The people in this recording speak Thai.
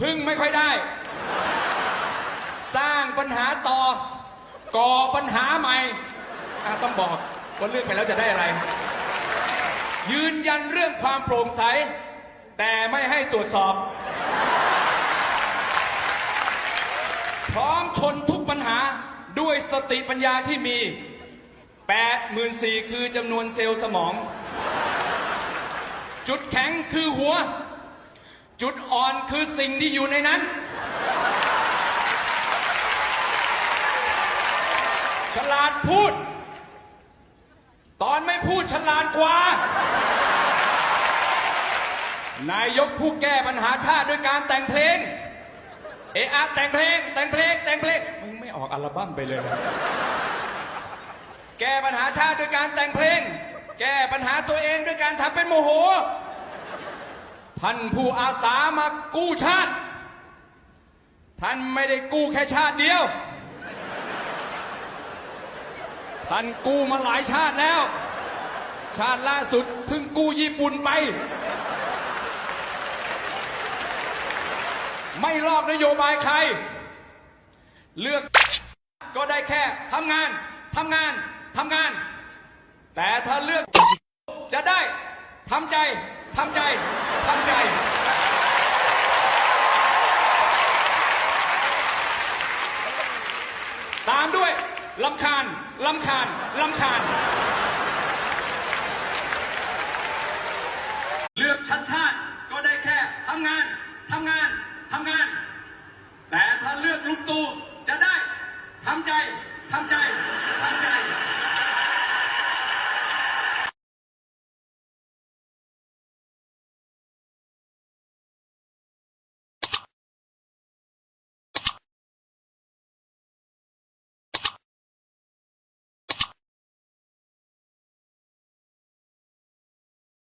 พึ่งไม่ค่อยได้ สร้างปัญหาต่อ ก่อปัญหาใหม่อะต้องบอกว่าเลือกไปแล้วจะได้อะไร ยืนยันเรื่องความโปร่งใส แต่ไม่ให้ตรวจสอบ พร้อมชนทุกปัญหาด้วยสติปัญญาที่มี 84,000คือจำนวนเซลล์สมอง จุดแข็งคือหัว จุดอ่อนคือสิ่งที่อยู่ในนั้น ฉลาดพูด ตอนไม่พูดฉลาดกว่า นายกผู้แก้ปัญหาชาติด้วยการแต่งเพลง เออะแต่งเพลง แต่งเพลง แต่งเพลง มึงไม่ออกอัลบั้มไปเลยนะแก้ปัญหาชาติด้วยการแต่งเพลง แก้ปัญหาตัวเองด้วยการทำเป็นโมโห ท่านผู้อาสามากู้ชาติ ท่านไม่ได้กู้แค่ชาติเดียว ท่านกู้มาหลายชาติแล้ว ชาติล่าสุดเพิ่งกู้ญี่ปุ่นไป ไม่ลอกนโยบายใคร เลือกก็ได้แค่ทำงานทำงานทำงาน แต่ถ้าเลือกจะได้ ทำใจ ทำใจ ทำใจ ตามด้วยลำคาญลำคาญลำคาญ